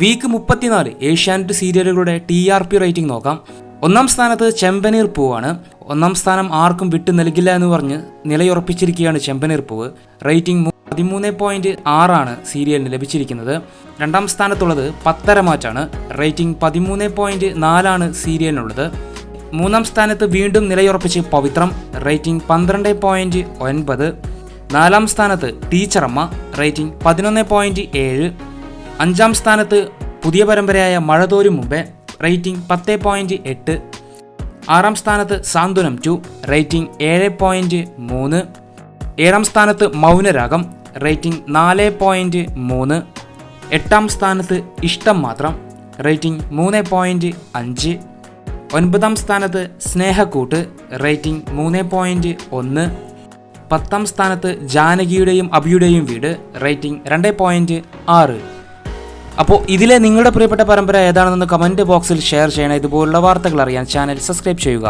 Week മുപ്പത്തിനാല് ഏഷ്യാനെറ്റ് സീരിയലുകളുടെ T R P rating നോക്കാം. ഒന്നാം സ്ഥാനത്ത് ചെമ്പനീർ പൂവാണ്. ഒന്നാം സ്ഥാനം ആർക്കും വിട്ടു നൽകില്ല എന്ന് പറഞ്ഞ് നിലയുറപ്പിച്ചിരിക്കുകയാണ് ചെമ്പനീർ പൂവ്. റേറ്റിംഗ് പതിമൂന്ന് പോയിന്റ് ആറാണ് സീരിയലിന് ലഭിച്ചിരിക്കുന്നത്. രണ്ടാം സ്ഥാനത്തുള്ളത് പത്തരമാറ്റാണ് റേറ്റിംഗ് പതിമൂന്ന് പോയിന്റ് നാലാണ് സീരിയലിനുള്ളത്. മൂന്നാം സ്ഥാനത്ത് വീണ്ടും നിലയുറപ്പിച്ച് പവിത്രം. റേറ്റിംഗ് പന്ത്രണ്ട് പോയിന്റ് ഒൻപത്. നാലാം സ്ഥാനത്ത് ടീച്ചറമ്മ. റേറ്റിംഗ് പതിനൊന്ന് പോയിന്റ് ഏഴ്. അഞ്ചാം സ്ഥാനത്ത് പുതിയ പരമ്പരയായ മഴതോരും മുമ്പേ റേറ്റിംഗ് പത്ത് പോയിന്റ് എട്ട്. ആറാം സ്ഥാനത്ത് സാന്ത്വനം ടു റേറ്റിംഗ് ഏഴ് പോയിന്റ് മൂന്ന്. ഏഴാം സ്ഥാനത്ത് മൗനരാഗം റേറ്റിംഗ് നാല് പോയിന്റ് മൂന്ന്. എട്ടാം സ്ഥാനത്ത് ഇഷ്ടം മാത്രം റേറ്റിംഗ് മൂന്ന് പോയിന്റ് അഞ്ച്. ഒൻപതാം സ്ഥാനത്ത് സ്നേഹക്കൂട്ട് റേറ്റിംഗ് മൂന്ന് പോയിന്റ് ഒന്ന്. പത്താം സ്ഥാനത്ത് ജാനകിയുടെയും അഭിയുടെയും വീട് റേറ്റിംഗ് രണ്ട് പോയിന്റ് ആറ്. അപ്പോൾ ഇതിലെ നിങ്ങളുടെ പ്രിയപ്പെട്ട പരമ്പര ഏതാണെന്ന് കമന്റ് ബോക്സിൽ ഷെയർ ചെയ്യണം. ഇതുപോലുള്ള വാർത്തകൾ അറിയാൻ ചാനൽ സബ്സ്ക്രൈബ് ചെയ്യുക.